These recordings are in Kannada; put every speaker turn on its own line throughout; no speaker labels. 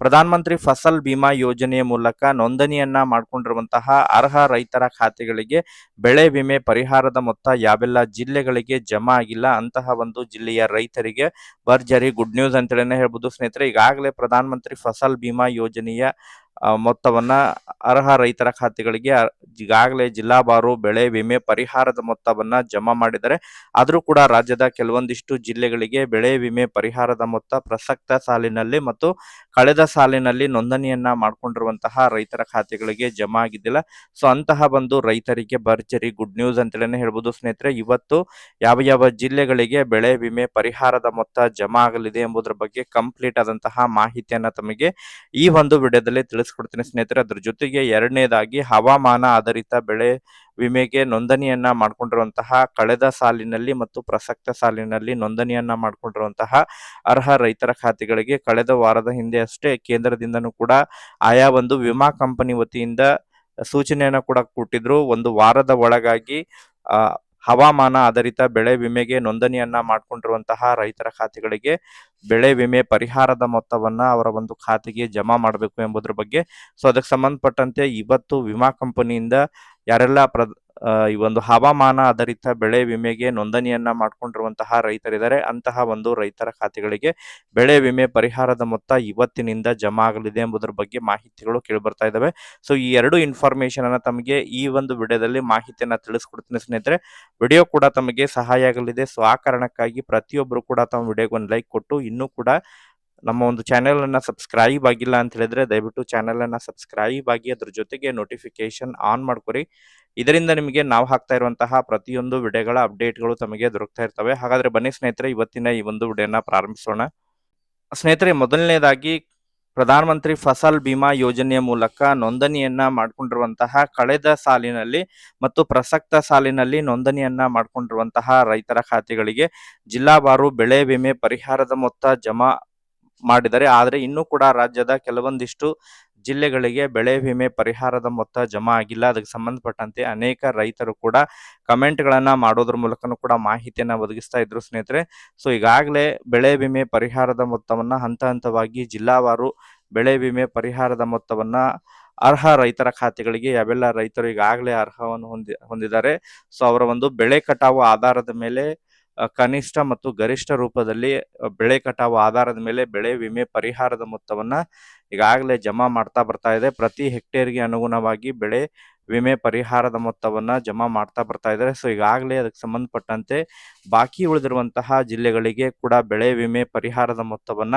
ಪ್ರಧಾನ ಮಂತ್ರಿ ಫಸಲ್ ಬಿಮಾ ಯೋಜನೆಯ ಮೂಲಕ ನೋಂದಣಿಯನ್ನ ಮಾಡಿಕೊಂಡಿರುವಂತಹ ಅರ್ಹ ರೈತರ ಖಾತೆಗಳಿಗೆ ಬೆಳೆ ವಿಮೆ ಪರಿಹಾರದ ಮೊತ್ತ ಯಾವೆಲ್ಲ ಜಿಲ್ಲೆಗಳಿಗೆ ಜಮಾ ಆಗಿಲ್ಲ, ಅಂತಹ ಒಂದು ಜಿಲ್ಲೆಯ ರೈತರಿಗೆ ಭರ್ಜರಿ ಗುಡ್ ನ್ಯೂಸ್ ಅಂತೇಳಿನೇ ಹೇಳ್ಬೋದು. ಸ್ನೇಹಿತರೆ, ಈಗಾಗಲೇ ಪ್ರಧಾನ ಮಂತ್ರಿ ಫಸಲ್ ಬಿಮಾ ಯೋಜನೆಯ ಮೊತ್ತವನ್ನ ಅರ್ಹ ರೈತರ ಖಾತೆಗಳಿಗೆ ಈಗಾಗಲೇ ಜಿಲ್ಲಾವಾರು ಬೆಳೆ ವಿಮೆ ಪರಿಹಾರದ ಮೊತ್ತವನ್ನ ಜಮಾ ಮಾಡಿದರೆ ಆದರೂ ಕೂಡ ರಾಜ್ಯದ ಕೆಲವೊಂದಿಷ್ಟು ಜಿಲ್ಲೆಗಳಿಗೆ ಬೆಳೆ ವಿಮೆ ಪರಿಹಾರದ ಮೊತ್ತ ಪ್ರಸಕ್ತ ಸಾಲಿನಲ್ಲಿ ಮತ್ತು ಕಳೆದ ಸಾಲಿನಲ್ಲಿ ನೋಂದಣಿಯನ್ನ ಮಾಡ್ಕೊಂಡಿರುವಂತಹ ರೈತರ ಖಾತೆಗಳಿಗೆ ಜಮಾ ಆಗಿದ್ದಿಲ್ಲ. ಸೊ ಅಂತಹ ಒಂದು ರೈತರಿಗೆ ಭರ್ಜರಿ ಗುಡ್ ನ್ಯೂಸ್ ಅಂತೇಳಿ ಹೇಳ್ಬೋದು ಸ್ನೇಹಿತರೆ. ಇವತ್ತು ಯಾವ ಯಾವ ಜಿಲ್ಲೆಗಳಿಗೆ ಬೆಳೆ ವಿಮೆ ಪರಿಹಾರದ ಮೊತ್ತ ಜಮಾ ಆಗಲಿದೆ ಎಂಬುದರ ಬಗ್ಗೆ ಕಂಪ್ಲೀಟ್ ಆದಂತಹ ಮಾಹಿತಿಯನ್ನ ತಮಗೆ ಈ ಒಂದು ವಿಡಿಯೋದಲ್ಲಿ ತಿಳಿಸ್ಕೊಡ್ತೀನಿ ಸ್ನೇಹಿತರೆ. ಅದ್ರ ಜೊತೆಗೆ ಎರಡನೇದಾಗಿ ಹವಾಮಾನ ಆಧಾರಿತ ಬೆಳೆ ವಿಮೆಗೆ ನೋಂದಣಿಯನ್ನ ಮಾಡಿಕೊಂಡಿರುವಂತಹ ಕಳೆದ ಸಾಲಿನಲ್ಲಿ ಮತ್ತು ಪ್ರಸಕ್ತ ಸಾಲಿನಲ್ಲಿ ನೋಂದಣಿಯನ್ನ ಮಾಡಿಕೊಂಡಿರುವಂತಹ ಅರ್ಹ ರೈತರ ಖಾತೆಗಳಿಗೆ ಕಳೆದ ವಾರದ ಹಿಂದೆ ಅಷ್ಟೇ ಕೇಂದ್ರದಿಂದನೂ ಕೂಡ ಆಯಾ ಒಂದು ವಿಮಾ ಕಂಪನಿ ವತಿಯಿಂದ ಸೂಚನೆಯನ್ನ ಕೂಡ ಕೊಟ್ಟಿದ್ರು. ಒಂದು ವಾರದ ಒಳಗಾಗಿ ಹವಾಮಾನ ಆಧಾರಿತ ಬೆಳೆ ವಿಮೆಗೆ ನೋಂದಣಿಯನ್ನ ಮಾಡ್ಕೊಂಡಿರುವಂತಹ ರೈತರ ಖಾತೆಗಳಿಗೆ ಬೆಳೆ ವಿಮೆ ಪರಿಹಾರದ ಮೊತ್ತವನ್ನ ಅವರ ಒಂದು ಖಾತೆಗೆ ಜಮಾ ಮಾಡಬೇಕು ಎಂಬುದರ ಬಗ್ಗೆ. ಸೊ, ಅದಕ್ಕೆ ಸಂಬಂಧಪಟ್ಟಂತೆ ಇವತ್ತು ವಿಮಾ ಕಂಪನಿಯಿಂದ ಯಾರೆಲ್ಲ ಪ್ರ ಈ ಒಂದು ಹವಾಮಾನ ಆಧಾರಿತ ಬೆಳೆ ವಿಮೆಗೆ ನೋಂದಣಿಯನ್ನ ಮಾಡಿಕೊಂಡಿರುವಂತಹ ರೈತರಿದ್ದಾರೆ. ಅಂತಹ ಒಂದು ರೈತರ ಖಾತೆಗಳಿಗೆ ಬೆಳೆ ವಿಮೆ ಪರಿಹಾರದ ಮೊತ್ತ ಇವತ್ತಿನಿಂದ ಜಮಾ ಆಗಲಿದೆ ಎಂಬುದರ ಬಗ್ಗೆ ಮಾಹಿತಿಗಳು ಕೇಳಿಬರ್ತಾ ಇದ್ದಾವೆ ಸೊ, ಈ ಎರಡು ಇನ್ಫಾರ್ಮೇಶನ್ ಅನ್ನ ತಮಗೆ ಈ ಒಂದು ವಿಡಿಯೋದಲ್ಲಿ ಮಾಹಿತಿಯನ್ನ ತಿಳಿಸ್ಕೊಡ್ತೀನಿ ಸ್ನೇಹಿತರೆ. ವಿಡಿಯೋ ಕೂಡ ತಮಗೆ ಸಹಾಯ ಆಗಲಿದೆ. ಸೊ, ಆ ಕಾರಣಕ್ಕಾಗಿ ಪ್ರತಿಯೊಬ್ಬರು ಕೂಡ ತಮ್ಮ ವಿಡಿಯೋಗೆ ಒಂದು ಲೈಕ್ ಕೊಟ್ಟು ಇನ್ನೂ ಕೂಡ ನಮ್ಮ ಒಂದು ಚಾನೆಲ್ ಅನ್ನ ಸಬ್ಸ್ಕ್ರೈಬ್ ಆಗಿಲ್ಲ ಅಂತ ಹೇಳಿದ್ರೆ ದಯವಿಟ್ಟು ಚಾನೆಲ್ ಅನ್ನ ಸಬ್ಸ್ಕ್ರೈಬ್ ಆಗಿ ಅದ್ರ ಜೊತೆಗೆ ನೋಟಿಫಿಕೇಶನ್ ಆನ್ ಮಾಡ್ಕೊರಿ ಇದರಿಂದ ನಿಮಗೆ ನಾವು ಹಾಕ್ತಾ ಇರುವಂತಹ ಪ್ರತಿಯೊಂದು ವಿಡಿಯೋಗಳ ಅಪ್ಡೇಟ್ಗಳು ತಮಗೆ ದೊರಕ್ತಾ ಇರ್ತವೆ. ಹಾಗಾದ್ರೆ ಬನ್ನಿ ಸ್ನೇಹಿತರೆ, ಇವತ್ತಿನ ಈ ಒಂದು ವಿಡಿಯೋನ ಪ್ರಾರಂಭಿಸೋಣ. ಸ್ನೇಹಿತರೆ, ಮೊದಲನೇದಾಗಿ ಪ್ರಧಾನಮಂತ್ರಿ ಫಸಲ್ ಬಿಮಾ ಯೋಜನೆಯ ಮೂಲಕ ನೋಂದಣಿಯನ್ನ ಮಾಡ್ಕೊಂಡಿರುವಂತಹ ಕಳೆದ ಸಾಲಿನಲ್ಲಿ ಮತ್ತು ಪ್ರಸಕ್ತ ಸಾಲಿನಲ್ಲಿ ನೋಂದಣಿಯನ್ನ ಮಾಡ್ಕೊಂಡಿರುವಂತಹ ರೈತರ ಖಾತೆಗಳಿಗೆ ಜಿಲ್ಲಾವಾರು ಬೆಳೆ ವಿಮೆ ಪರಿಹಾರದ ಮೊತ್ತ ಜಮಾ ಮಾಡಿದರೆ ಆದರೆ ಇನ್ನೂ ಕೂಡ ರಾಜ್ಯದ ಕೆಲವೊಂದಿಷ್ಟು ಜಿಲ್ಲೆಗಳಿಗೆ ಬೆಳೆ ವಿಮೆ ಪರಿಹಾರದ ಮೊತ್ತ ಜಮಾ ಆಗಿಲ್ಲ. ಅದಕ್ಕೆ ಸಂಬಂಧಪಟ್ಟಂತೆ ಅನೇಕ ರೈತರು ಕೂಡ ಕಮೆಂಟ್ಗಳನ್ನು ಮಾಡೋದ್ರ ಮೂಲಕನೂ ಕೂಡ ಮಾಹಿತಿಯನ್ನು ಒದಗಿಸ್ತಾ ಇದ್ರು ಸ್ನೇಹಿತರೆ. ಸೊ, ಈಗಾಗಲೇ ಬೆಳೆ ವಿಮೆ ಪರಿಹಾರದ ಮೊತ್ತವನ್ನು ಹಂತ ಹಂತವಾಗಿ ಜಿಲ್ಲಾವಾರು ಬೆಳೆ ವಿಮೆ ಪರಿಹಾರದ ಮೊತ್ತವನ್ನು ಅರ್ಹ ರೈತರ ಖಾತೆಗಳಿಗೆ ಯಾವೆಲ್ಲ ರೈತರು ಈಗಾಗಲೇ ಅರ್ಹವನ್ನು ಹೊಂದಿ, ಹೊಂದಿದ್ದಾರೆ. ಸೊ, ಅವರ ಒಂದು ಬೆಳೆ ಕಟಾವು ಆಧಾರದ ಮೇಲೆ ಕನಿಷ್ಠ ಮತ್ತು ಗರಿಷ್ಠ ರೂಪದಲ್ಲಿ ಬೆಳೆ ಕಟಾವು ಆಧಾರದ ಮೇಲೆ ಬೆಳೆ ವಿಮೆ ಪರಿಹಾರದ ಮೊತ್ತವನ್ನ ಈಗಾಗಲೇ ಜಮಾ ಮಾಡ್ತಾ ಬರ್ತಾ ಇದೆ. ಪ್ರತಿ ಹೆಕ್ಟೇರ್ಗೆ ಅನುಗುಣವಾಗಿ ಬೆಳೆ ವಿಮೆ ಪರಿಹಾರದ ಮೊತ್ತವನ್ನ ಜಮಾ ಮಾಡ್ತಾ ಬರ್ತಾ ಇದ್ದಾರೆ. ಸೊ, ಈಗಾಗಲೇ ಅದಕ್ಕೆ ಸಂಬಂಧಪಟ್ಟಂತೆ ಬಾಕಿ ಉಳಿದಿರುವಂತಹ ಜಿಲ್ಲೆಗಳಿಗೆ ಕೂಡ ಬೆಳೆ ವಿಮೆ ಪರಿಹಾರದ ಮೊತ್ತವನ್ನ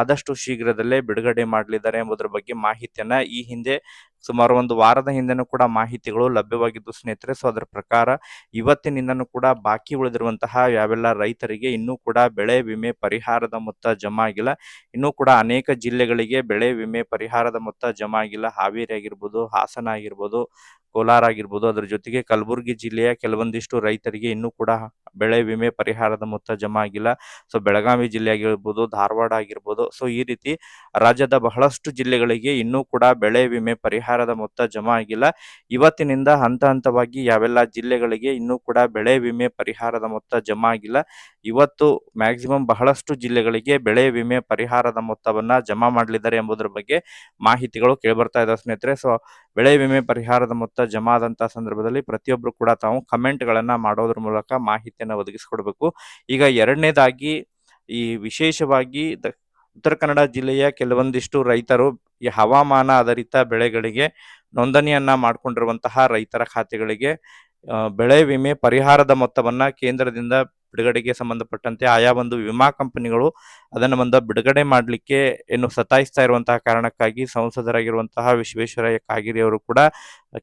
ಆದಷ್ಟು ಶೀಘ್ರದಲ್ಲೇ ಬಿಡುಗಡೆ ಮಾಡಲಿದ್ದಾರೆ ಎಂಬುದರ ಬಗ್ಗೆ ಮಾಹಿತಿಯನ್ನ ಈ ಹಿಂದೆ ಸುಮಾರು ಒಂದು ವಾರದ ಹಿಂದೆನೂ ಕೂಡ ಮಾಹಿತಿಗಳು ಲಭ್ಯವಾಗಿದ್ದು ಸ್ನೇಹಿತರೆ, ಸೊ ಅದರ ಪ್ರಕಾರ ಇವತ್ತಿನಿಂದನೂ ಕೂಡ ಬಾಕಿ ಉಳಿದಿರುವಂತಹ ಯಾವೆಲ್ಲ ರೈತರಿಗೆ ಇನ್ನೂ ಕೂಡ ಬೆಳೆ ವಿಮೆ ಪರಿಹಾರದ ಮೊತ್ತ ಜಮಾ ಆಗಿಲ್ಲ. ಇನ್ನೂ ಕೂಡ ಅನೇಕ ಜಿಲ್ಲೆಗಳಿಗೆ ಬೆಳೆ ವಿಮೆ ಪರಿಹಾರದ ಮೊತ್ತ ಜಮಾ ಆಗಿಲ್ಲ. ಹಾವೇರಿ ಆಗಿರ್ಬೋದು, ಹಾಸನ ಆಗಿರ್ಬೋದು, ಕೋಲಾರ ಆಗಿರ್ಬೋದು, ಅದರ ಜೊತೆಗೆ ಕಲಬುರಗಿ ಜಿಲ್ಲೆಯ ಕೆಲವೊಂದಿಷ್ಟು ರೈತರಿಗೆ ಇನ್ನೂ ಕೂಡ ಬೆಳೆ ವಿಮೆ ಪರಿಹಾರದ ಮೊತ್ತ ಜಮಾ ಆಗಿಲ್ಲ. ಸೊ ಬೆಳಗಾವಿ ಜಿಲ್ಲೆ ಆಗಿರ್ಬೋದು, ಧಾರವಾಡ ಆಗಿರ್ಬೋದು. ಸೊ ಈ ರೀತಿ ರಾಜ್ಯದ ಬಹಳಷ್ಟು ಜಿಲ್ಲೆಗಳಿಗೆ ಇನ್ನೂ ಕೂಡ ಬೆಳೆ ವಿಮೆ ಪರಿಹಾರದ ಮೊತ್ತ ಜಮಾ ಆಗಿಲ್ಲ. ಇವತ್ತಿನಿಂದ ಹಂತ ಹಂತವಾಗಿ ಯಾವೆಲ್ಲ ಜಿಲ್ಲೆಗಳಿಗೆ ಇನ್ನೂ ಕೂಡ ಬೆಳೆ ವಿಮೆ ಪರಿಹಾರದ ಮೊತ್ತ ಜಮಾ ಆಗಿಲ್ಲ. ಇವತ್ತು ಮ್ಯಾಕ್ಸಿಮಮ್ ಬಹಳಷ್ಟು ಜಿಲ್ಲೆಗಳಿಗೆ ಬೆಳೆ ವಿಮೆ ಪರಿಹಾರದ ಮೊತ್ತವನ್ನ ಜಮಾ ಮಾಡಲಿದ್ದಾರೆ ಎಂಬುದರ ಬಗ್ಗೆ ಮಾಹಿತಿಗಳು ಕೇಳಿಬರ್ತಾ ಇದ್ದಾವೆ ಸ್ನೇಹಿತರೆ. ಸೊ ಬೆಳೆ ವಿಮೆ ಪರಿಹಾರದ ಮೊತ್ತ ಜಮಾ ಆದಂತಹ ಸಂದರ್ಭದಲ್ಲಿ ಪ್ರತಿಯೊಬ್ಬರು ಕೂಡ ತಾವು ಕಮೆಂಟ್ ಗಳನ್ನ ಮಾಡೋದ್ರ ಮೂಲಕ ಮಾಹಿತಿಯನ್ನು ಒದಗಿಸಿಕೊಡ್ಬೇಕು. ಈಗ ಎರಡನೇದಾಗಿ ಈ ವಿಶೇಷವಾಗಿ ಉತ್ತರ ಕನ್ನಡ ಜಿಲ್ಲೆಯ ಕೆಲವೊಂದಿಷ್ಟು ರೈತರು ಈ ಹವಾಮಾನ ಆಧಾರಿತ ಬೆಳೆಗಳಿಗೆ ನೋಂದಣಿಯನ್ನ ಮಾಡಿಕೊಂಡಿರುವಂತಹ ರೈತರ ಖಾತೆಗಳಿಗೆ ಬೆಳೆ ವಿಮೆ ಪರಿಹಾರದ ಮೊತ್ತವನ್ನ ಕೇಂದ್ರದಿಂದ ಬಿಡುಗಡೆಗೆ ಸಂಬಂಧಪಟ್ಟಂತೆ ಆಯಾ ಒಂದು ವಿಮಾ ಕಂಪನಿಗಳು ಅದನ್ನು ಒಂದು ಬಿಡುಗಡೆ ಮಾಡಲಿಕ್ಕೆ ಏನು ಸತಾಯಿಸ್ತಾ ಇರುವಂತಹ ಕಾರಣಕ್ಕಾಗಿ ಸಂಸದರಾಗಿರುವಂತಹ ವಿಶ್ವೇಶ್ವರಯ್ಯ ಕಾಗಿರಿ ಅವರು ಕೂಡ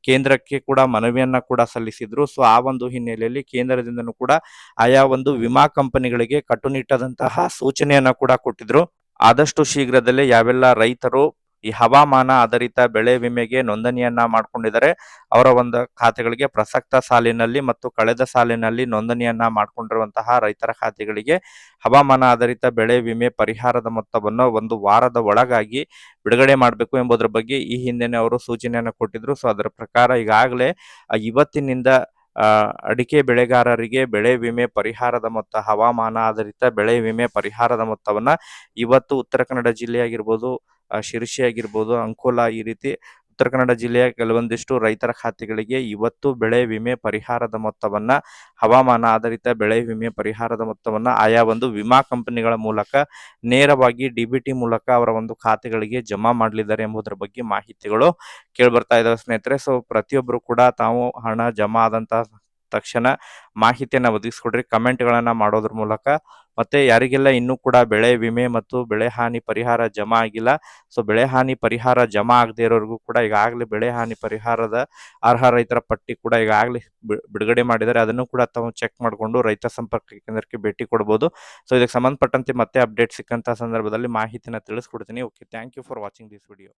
ಕೇಂದ್ರಕ್ಕೆ ಕೂಡ ಮನವಿಯನ್ನ ಕೂಡ ಸಲ್ಲಿಸಿದ್ರು. ಸೊ, ಆ ಒಂದು ಹಿನ್ನೆಲೆಯಲ್ಲಿ ಕೇಂದ್ರದಿಂದನೂ ಕೂಡ ಆಯಾ ಒಂದು ವಿಮಾ ಕಂಪನಿಗಳಿಗೆ ಕಟ್ಟುನಿಟ್ಟಾದಂತಹ ಸೂಚನೆಯನ್ನ ಕೂಡ ಕೊಟ್ಟಿದ್ರು. ಆದಷ್ಟು ಶೀಘ್ರದಲ್ಲೇ ಯಾವೆಲ್ಲ ರೈತರು ಈ ಹವಾಮಾನ ಆಧಾರಿತ ಬೆಳೆ ವಿಮೆಗೆ ನೋಂದಣಿಯನ್ನ ಮಾಡಿಕೊಂಡಿದ್ದಾರೆ. ಅವರ ಒಂದು ಖಾತೆಗಳಿಗೆ ಪ್ರಸಕ್ತ ಸಾಲಿನಲ್ಲಿ ಮತ್ತು ಕಳೆದ ಸಾಲಿನಲ್ಲಿ ನೋಂದಣಿಯನ್ನ ಮಾಡಿಕೊಂಡಿರುವಂತಹ ರೈತರ ಖಾತೆಗಳಿಗೆ ಹವಾಮಾನ ಆಧಾರಿತ ಬೆಳೆ ವಿಮೆ ಪರಿಹಾರದ ಮೊತ್ತವನ್ನು ಒಂದು ವಾರದ ಒಳಗಾಗಿ ಬಿಡುಗಡೆ ಮಾಡಬೇಕು ಎಂಬುದರ ಬಗ್ಗೆ ಈ ಹಿಂದೆನೆ ಅವರು ಸೂಚನೆಯನ್ನು ಕೊಟ್ಟಿದ್ರು. ಸೊ ಅದರ ಪ್ರಕಾರ ಈಗಾಗಲೇ ಇವತ್ತಿನಿಂದ ಅಡಿಕೆ ಬೆಳೆಗಾರರಿಗೆ ಬೆಳೆ ವಿಮೆ ಪರಿಹಾರದ ಮೊತ್ತ, ಹವಾಮಾನ ಆಧಾರಿತ ಬೆಳೆ ವಿಮೆ ಪರಿಹಾರದ ಮೊತ್ತವನ್ನ ಇವತ್ತು ಉತ್ತರ ಕನ್ನಡ ಜಿಲ್ಲೆ ಶಿರಸಿ ಆಗಿರ್ಬೋದು ಅಂಕೋಲಾ ಈ ರೀತಿ ಉತ್ತರ ಕನ್ನಡ ಜಿಲ್ಲೆಯ ಕೆಲವೊಂದಿಷ್ಟು ರೈತರ ಖಾತೆಗಳಿಗೆ ಇವತ್ತು ಬೆಳೆ ವಿಮೆ ಪರಿಹಾರದ ಮೊತ್ತವನ್ನ, ಹವಾಮಾನ ಆಧಾರಿತ ಬೆಳೆ ವಿಮೆ ಪರಿಹಾರದ ಮೊತ್ತವನ್ನ, ಆಯಾ ಒಂದು ವಿಮಾ ಕಂಪನಿಗಳ ಮೂಲಕ ನೇರವಾಗಿ ಡಿಬಿಟಿ ಮೂಲಕ ಅವರ ಒಂದು ಖಾತೆಗಳಿಗೆ ಜಮಾ ಮಾಡಲಿದ್ದಾರೆ ಎಂಬುದರ ಬಗ್ಗೆ ಮಾಹಿತಿಗಳು ಕೇಳ್ಬರ್ತಾ ಇದ್ದಾವೆ ಸ್ನೇಹಿತರೆ. ಸೊ ಪ್ರತಿಯೊಬ್ಬರು ಕೂಡ ತಾವು ಹಣ ಜಮಾ ಆದಂತಹ ತಕ್ಷಣ ಮಾಹಿತಿಯನ್ನ ಒದಗಿಸ್ಕೊಡ್ರಿ. ಕಮೆಂಟ್ಗಳನ್ನ ಮಾಡೋದ್ರ ಮೂಲಕ ಮತ್ತೆ ಯಾರಿಗೆಲ್ಲ ಇನ್ನೂ ಕೂಡ ಬೆಳೆ ವಿಮೆ ಮತ್ತು ಬೆಳೆ ಹಾನಿ ಪರಿಹಾರ ಜಮಾ ಆಗಿಲ್ಲ ಸೊ ಬೆಳೆ ಹಾನಿ ಪರಿಹಾರ ಜಮಾ ಆಗದೆ ಇರೋರಿಗೂ ಕೂಡ ಈಗಾಗಲೇ ಬೆಳೆ ಹಾನಿ ಪರಿಹಾರದ ಅರ್ಹ ರೈತರ ಪಟ್ಟಿ ಕೂಡ ಈಗಾಗಲೇ ಬಿಡುಗಡೆ ಮಾಡಿದ್ದಾರೆ. ಅದನ್ನು ಕೂಡ ತಾವು ಚೆಕ್ ಮಾಡಿಕೊಂಡು ರೈತ ಸಂಪರ್ಕ ಕೇಂದ್ರಕ್ಕೆ ಭೇಟಿ ಕೊಡ್ಬೋದು. ಸೊ ಇದಕ್ಕೆ ಸಂಬಂಧಪಟ್ಟಂತೆ ಮತ್ತೆ ಅಪ್ಡೇಟ್ ಸಿಕ್ಕಂತಹ ಸಂದರ್ಭದಲ್ಲಿ ಮಾಹಿತಿನ ತಿಳಿಸ್ಕೊಡ್ತೀನಿ. Okay thank you for watching this video